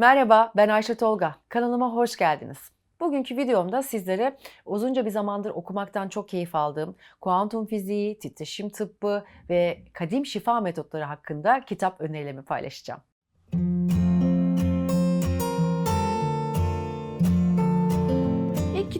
Merhaba, ben Ayşe Tolga. Kanalıma hoş geldiniz. Bugünkü videomda sizlere uzunca bir zamandır okumaktan çok keyif aldığım kuantum fiziği, titreşim tıbbı ve kadim şifa metotları hakkında kitap önerilerimi paylaşacağım.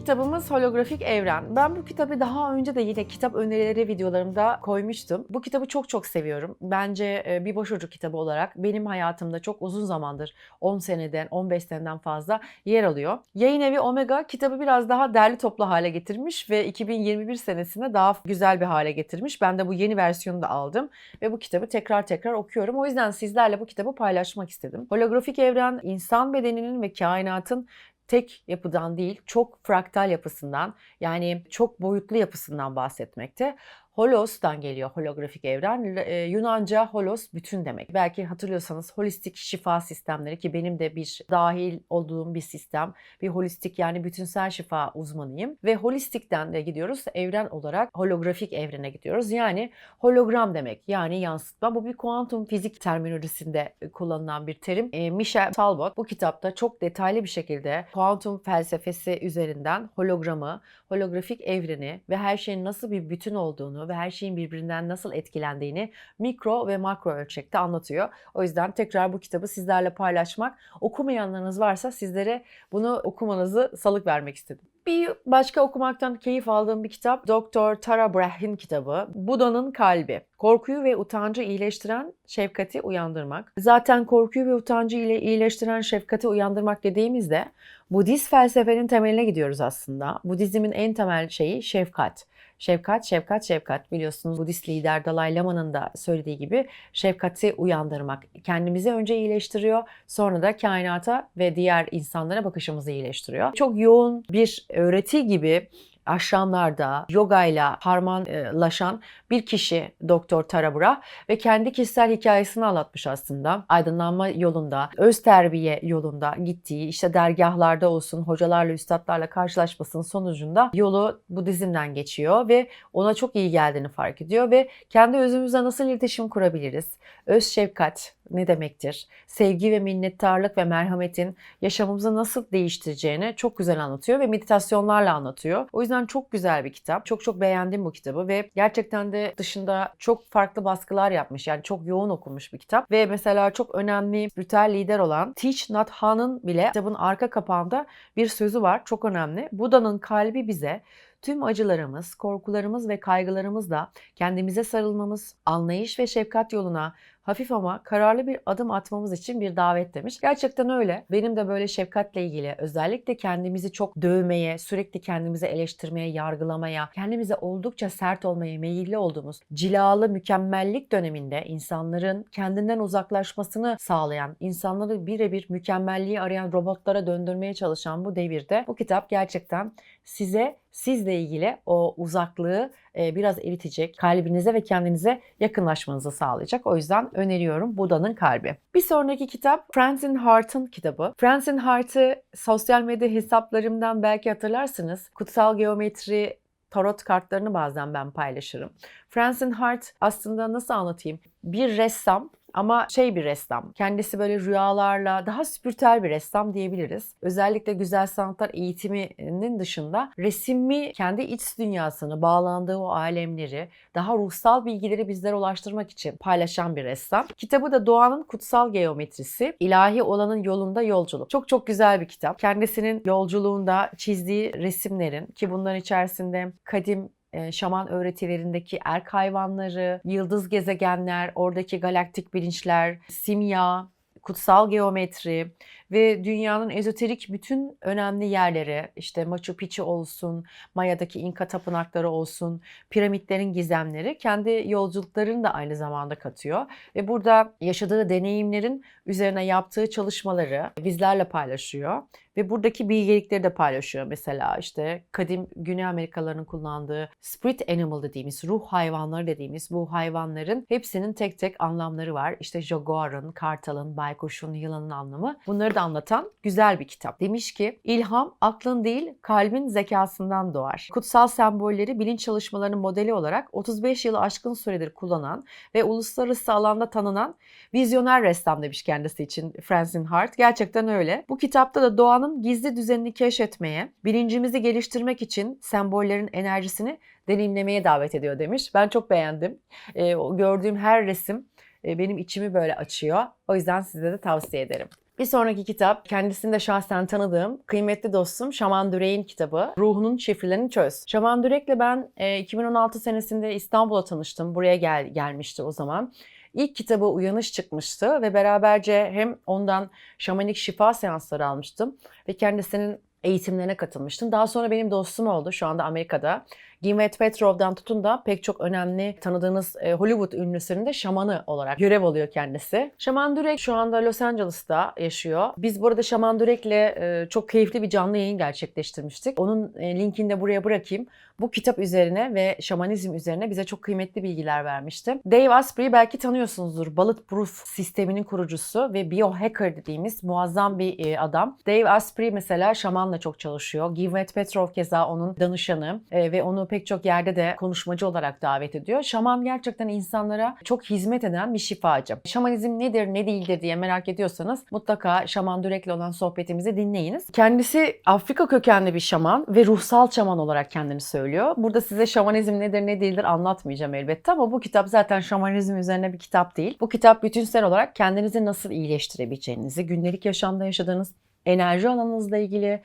Kitabımız Holografik Evren. Ben bu kitabı daha önce de yine kitap önerileri videolarımda koymuştum. Bu kitabı çok çok seviyorum. Bence e, bir boşucu kitabı olarak benim hayatımda çok uzun zamandır 10 seneden 15 seneden fazla yer alıyor. Yayın evi Omega kitabı biraz daha derli toplu hale getirmiş ve 2021 senesinde daha güzel bir hale getirmiş. Ben de bu yeni versiyonu da aldım ve bu kitabı tekrar tekrar okuyorum. O yüzden sizlerle bu kitabı paylaşmak istedim. Holografik evren insan bedeninin ve kainatın tek yapıdan değil, çok fraktal yapısından yani çok boyutlu yapısından bahsetmekte. Holos'tan geliyor holografik evren. E, Yunanca holos bütün demek. Belki hatırlıyorsanız holistik şifa sistemleri ki benim de bir dahil olduğum bir sistem. Bir holistik yani bütünsel şifa uzmanıyım. Ve holistikten de gidiyoruz evren olarak holografik evrene gidiyoruz. Yani hologram demek yani yansıtma. Bu bir kuantum fizik terminolojisinde kullanılan bir terim. E, Michel Talbot bu kitapta çok detaylı bir şekilde kuantum felsefesi üzerinden hologramı, holografik evreni ve her şeyin nasıl bir bütün olduğunu ve her şeyin birbirinden nasıl etkilendiğini mikro ve makro ölçekte anlatıyor. O yüzden tekrar bu kitabı sizlerle paylaşmak, okumayanlarınız varsa sizlere bunu okumanızı salık vermek istedim. Bir başka okumaktan keyif aldığım bir kitap Doktor Tara Brach'in kitabı Buda'nın Kalbi. Korkuyu ve utancı iyileştiren şefkati uyandırmak. Zaten korkuyu ve utancı ile iyileştiren şefkati uyandırmak dediğimizde Budist felsefenin temeline gidiyoruz aslında. Budizmin en temel şeyi şefkat. Şefkat, şefkat, şefkat. Biliyorsunuz Budist lider Dalai Lama'nın da söylediği gibi şefkati uyandırmak. Kendimizi önce iyileştiriyor, sonra da kainata ve diğer insanlara bakışımızı iyileştiriyor. Çok yoğun bir öğreti gibi aşramlarda yogayla harmanlaşan bir kişi Doktor Tarabura ve kendi kişisel hikayesini anlatmış aslında. Aydınlanma yolunda, öz terbiye yolunda gittiği işte dergahlarda olsun hocalarla, üstadlarla karşılaşmasının sonucunda yolu Budizm'den geçiyor ve ona çok iyi geldiğini fark ediyor ve kendi özümüzle nasıl iletişim kurabiliriz? Öz şefkat, ne demektir? Sevgi ve minnettarlık ve merhametin yaşamımızı nasıl değiştireceğini çok güzel anlatıyor ve meditasyonlarla anlatıyor. O yüzden çok güzel bir kitap. Çok çok beğendim bu kitabı ve gerçekten de dışında çok farklı baskılar yapmış. Yani çok yoğun okunmuş bir kitap ve mesela çok önemli spiritüel lider olan Thich Nhat Hanh'ın bile kitabın arka kapağında bir sözü var. Çok önemli. Buda'nın kalbi bize tüm acılarımız, korkularımız ve kaygılarımızla kendimize sarılmamız, anlayış ve şefkat yoluna hafif ama kararlı bir adım atmamız için bir davet demiş. Gerçekten öyle. Benim de böyle şefkatle ilgili özellikle kendimizi çok dövmeye, sürekli kendimizi eleştirmeye, yargılamaya, kendimize oldukça sert olmaya meyilli olduğumuz cilalı mükemmellik döneminde insanların kendinden uzaklaşmasını sağlayan, insanları birebir mükemmelliği arayan robotlara döndürmeye çalışan bu devirde bu kitap gerçekten size sizle ilgili o uzaklığı e, biraz eritecek, kalbinize ve kendinize yakınlaşmanızı sağlayacak. O yüzden öneriyorum Buda'nın Kalbi. Bir sonraki kitap Francine Hart'ın kitabı. Francine Hart'ı sosyal medya hesaplarımdan belki hatırlarsınız. Kutsal geometri tarot kartlarını bazen ben paylaşırım. Francine Hart aslında nasıl anlatayım? Bir ressam ama şey bir ressam. Kendisi böyle rüyalarla daha spiritüel bir ressam diyebiliriz. Özellikle güzel sanatlar eğitiminin dışında resimi kendi iç dünyasını, bağlandığı o alemleri, daha ruhsal bilgileri bizlere ulaştırmak için paylaşan bir ressam. Kitabı da Doğanın Kutsal Geometrisi, ilahi olanın yolunda yolculuk. Çok çok güzel bir kitap. Kendisinin yolculuğunda çizdiği resimlerin ki bunların içerisinde kadim şaman öğretilerindeki erk hayvanları, yıldız gezegenler, oradaki galaktik bilinçler, simya, kutsal geometri ve dünyanın ezoterik bütün önemli yerleri işte Machu Picchu olsun, Maya'daki İnka tapınakları olsun, piramitlerin gizemleri kendi yolculuklarını da aynı zamanda katıyor. Ve burada yaşadığı deneyimlerin üzerine yaptığı çalışmaları bizlerle paylaşıyor. Ve buradaki bilgelikleri de paylaşıyor. Mesela işte kadim Güney Amerikalıların kullandığı spirit animal dediğimiz ruh hayvanları dediğimiz bu hayvanların hepsinin tek tek anlamları var. İşte jaguarın, kartalın, bay baykuşun, yılanın anlamı. Bunları da anlatan güzel bir kitap. Demiş ki ilham aklın değil kalbin zekasından doğar. Kutsal sembolleri bilinç çalışmalarının modeli olarak 35 yılı aşkın süredir kullanan ve uluslararası alanda tanınan vizyoner ressam demiş kendisi için Francine Hart. Gerçekten öyle. Bu kitapta da doğanın gizli düzenini keşfetmeye, bilincimizi geliştirmek için sembollerin enerjisini deneyimlemeye davet ediyor demiş. Ben çok beğendim. E, gördüğüm her resim benim içimi böyle açıyor. O yüzden size de tavsiye ederim. Bir sonraki kitap kendisini de şahsen tanıdığım kıymetli dostum Şaman Dürek'in kitabı Ruhunun Şifrelerini Çöz. Şaman Dürek'le ben e, 2016 senesinde İstanbul'a tanıştım. Buraya gel gelmişti o zaman. İlk kitabı Uyanış çıkmıştı ve beraberce hem ondan şamanik şifa seansları almıştım ve kendisinin eğitimlerine katılmıştım. Daha sonra benim dostum oldu şu anda Amerika'da. Gwyneth Petrov'dan tutun da pek çok önemli tanıdığınız e, Hollywood ünlüsünün şamanı olarak görev alıyor kendisi. Şaman Durek şu anda Los Angeles'ta yaşıyor. Biz burada Şaman Durek'le e, çok keyifli bir canlı yayın gerçekleştirmiştik. Onun e, linkini de buraya bırakayım. Bu kitap üzerine ve şamanizm üzerine bize çok kıymetli bilgiler vermişti. Dave Asprey'i belki tanıyorsunuzdur. Bulletproof sisteminin kurucusu ve biohacker dediğimiz muazzam bir adam. Dave Asprey mesela şamanla çok çalışıyor. Gwyneth Petrov keza onun danışanı ve onu pek çok yerde de konuşmacı olarak davet ediyor. Şaman gerçekten insanlara çok hizmet eden bir şifacı. Şamanizm nedir ne değildir diye merak ediyorsanız mutlaka Şaman Dürek'le olan sohbetimizi dinleyiniz. Kendisi Afrika kökenli bir şaman ve ruhsal şaman olarak kendini söylüyor. Burada size şamanizm nedir ne değildir anlatmayacağım elbette ama bu kitap zaten şamanizm üzerine bir kitap değil. Bu kitap bütünsel olarak kendinizi nasıl iyileştirebileceğinizi, gündelik yaşamda yaşadığınız enerji alanınızla ilgili,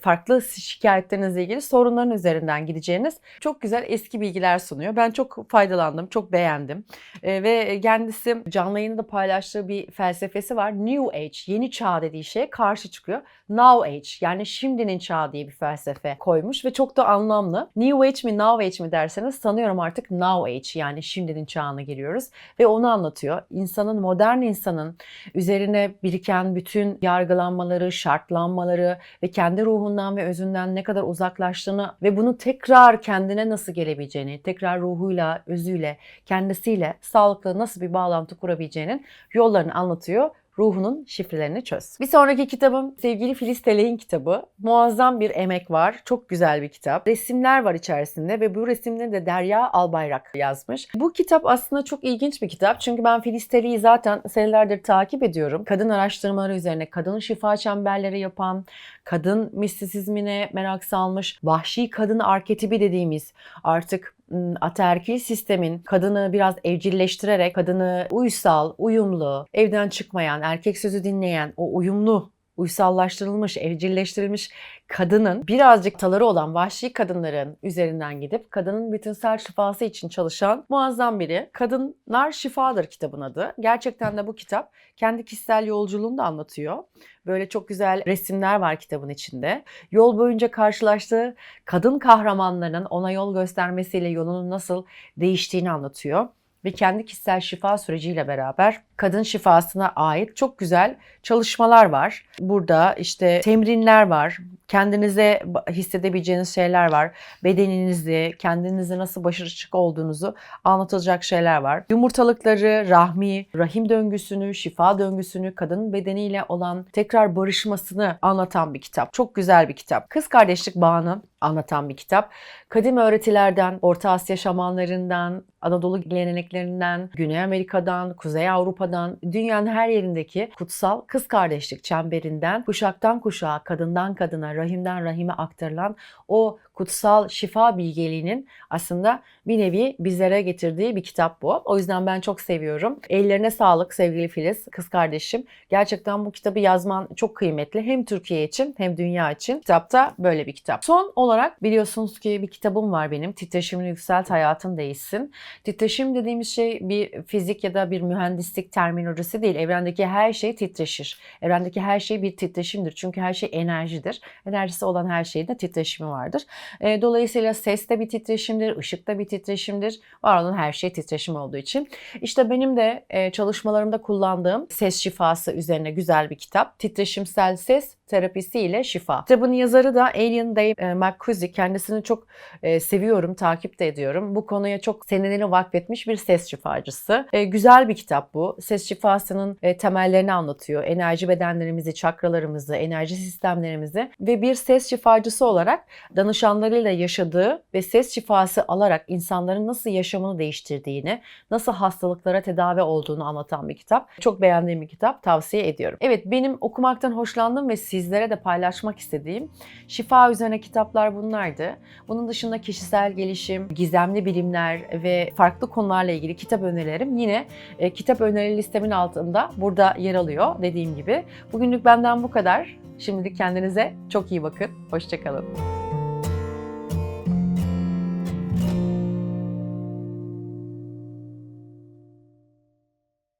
farklı şikayetlerinizle ilgili sorunların üzerinden gideceğiniz çok güzel eski bilgiler sunuyor. Ben çok faydalandım, çok beğendim. Ve kendisi canlı yayında paylaştığı bir felsefesi var. New Age, yeni çağ dediği şeye karşı çıkıyor. Now Age yani şimdinin çağı diye bir felsefe koymuş ve çok da anlamlı. New Age mi Now Age mi derseniz sanıyorum artık Now Age yani şimdinin çağına giriyoruz. Ve onu anlatıyor. İnsanın, modern insanın üzerine biriken bütün yargılanmaları duyguları, şartlanmaları ve kendi ruhundan ve özünden ne kadar uzaklaştığını ve bunu tekrar kendine nasıl gelebileceğini, tekrar ruhuyla, özüyle, kendisiyle sağlıklı nasıl bir bağlantı kurabileceğinin yollarını anlatıyor ruhunun şifrelerini çöz. Bir sonraki kitabım sevgili Filiz Telek'in kitabı. Muazzam bir emek var. Çok güzel bir kitap. Resimler var içerisinde ve bu resimleri de Derya Albayrak yazmış. Bu kitap aslında çok ilginç bir kitap. Çünkü ben Filiz Telek'i zaten senelerdir takip ediyorum. Kadın araştırmaları üzerine kadın şifa çemberleri yapan, kadın mistisizmine merak salmış, vahşi kadın arketipi dediğimiz artık ataerkil sistemin kadını biraz evcilleştirerek kadını uysal, uyumlu, evden çıkmayan, erkek sözü dinleyen, o uyumlu uysallaştırılmış, evcilleştirilmiş kadının birazcık taları olan vahşi kadınların üzerinden gidip kadının bütünsel şifası için çalışan muazzam biri. Kadınlar Şifadır kitabın adı. Gerçekten de bu kitap kendi kişisel yolculuğunu da anlatıyor. Böyle çok güzel resimler var kitabın içinde. Yol boyunca karşılaştığı kadın kahramanlarının ona yol göstermesiyle yolunun nasıl değiştiğini anlatıyor ve kendi kişisel şifa süreciyle beraber kadın şifasına ait çok güzel çalışmalar var. Burada işte temrinler var. Kendinize hissedebileceğiniz şeyler var. Bedeninizi, kendinizi nasıl başarılı olduğunuzu anlatılacak şeyler var. Yumurtalıkları, rahmi, rahim döngüsünü, şifa döngüsünü, kadın bedeniyle olan tekrar barışmasını anlatan bir kitap. Çok güzel bir kitap. Kız kardeşlik bağını anlatan bir kitap. Kadim öğretilerden, Orta Asya şamanlarından, Anadolu geleneklerinden, Güney Amerika'dan, Kuzey Avrupa'dan, dünyanın her yerindeki kutsal kız kardeşlik çemberinden kuşaktan kuşağa, kadından kadına, rahimden rahime aktarılan o kutsal şifa bilgeliğinin aslında bir nevi bizlere getirdiği bir kitap bu. O yüzden ben çok seviyorum. Ellerine sağlık sevgili Filiz, kız kardeşim. Gerçekten bu kitabı yazman çok kıymetli. Hem Türkiye için hem dünya için. Kitapta böyle bir kitap. Son olarak biliyorsunuz ki bir kitabım var benim. Titreşimini yükselt hayatın değişsin. Titreşim dediğimiz şey bir fizik ya da bir mühendislik terminolojisi değil. Evrendeki her şey titreşir. Evrendeki her şey bir titreşimdir. Çünkü her şey enerjidir. Enerjisi olan her şeyin de titreşimi vardır. E, dolayısıyla ses de bir titreşimdir, ışık da bir titreşimdir. Var olan her şey titreşim olduğu için. İşte benim de e, çalışmalarımda kullandığım ses şifası üzerine güzel bir kitap. Titreşimsel ses terapisiyle şifa. Kitabın yazarı da Alien Dave e, McCusick. Kendisini çok e, seviyorum, takip de ediyorum. Bu konuya çok senelerini vakfetmiş bir ses şifacısı. E, güzel bir kitap bu. Ses şifasının temellerini anlatıyor. Enerji bedenlerimizi, çakralarımızı, enerji sistemlerimizi ve bir ses şifacısı olarak danışanlarıyla yaşadığı ve ses şifası alarak insanların nasıl yaşamını değiştirdiğini, nasıl hastalıklara tedavi olduğunu anlatan bir kitap. Çok beğendiğim bir kitap. Tavsiye ediyorum. Evet benim okumaktan hoşlandığım ve sizlere de paylaşmak istediğim şifa üzerine kitaplar bunlardı. Bunun dışında kişisel gelişim, gizemli bilimler ve farklı konularla ilgili kitap önerilerim yine e, kitap öneri listemin altında burada yer alıyor dediğim gibi. Bugünlük benden bu kadar. Şimdilik kendinize çok iyi bakın. Hoşçakalın.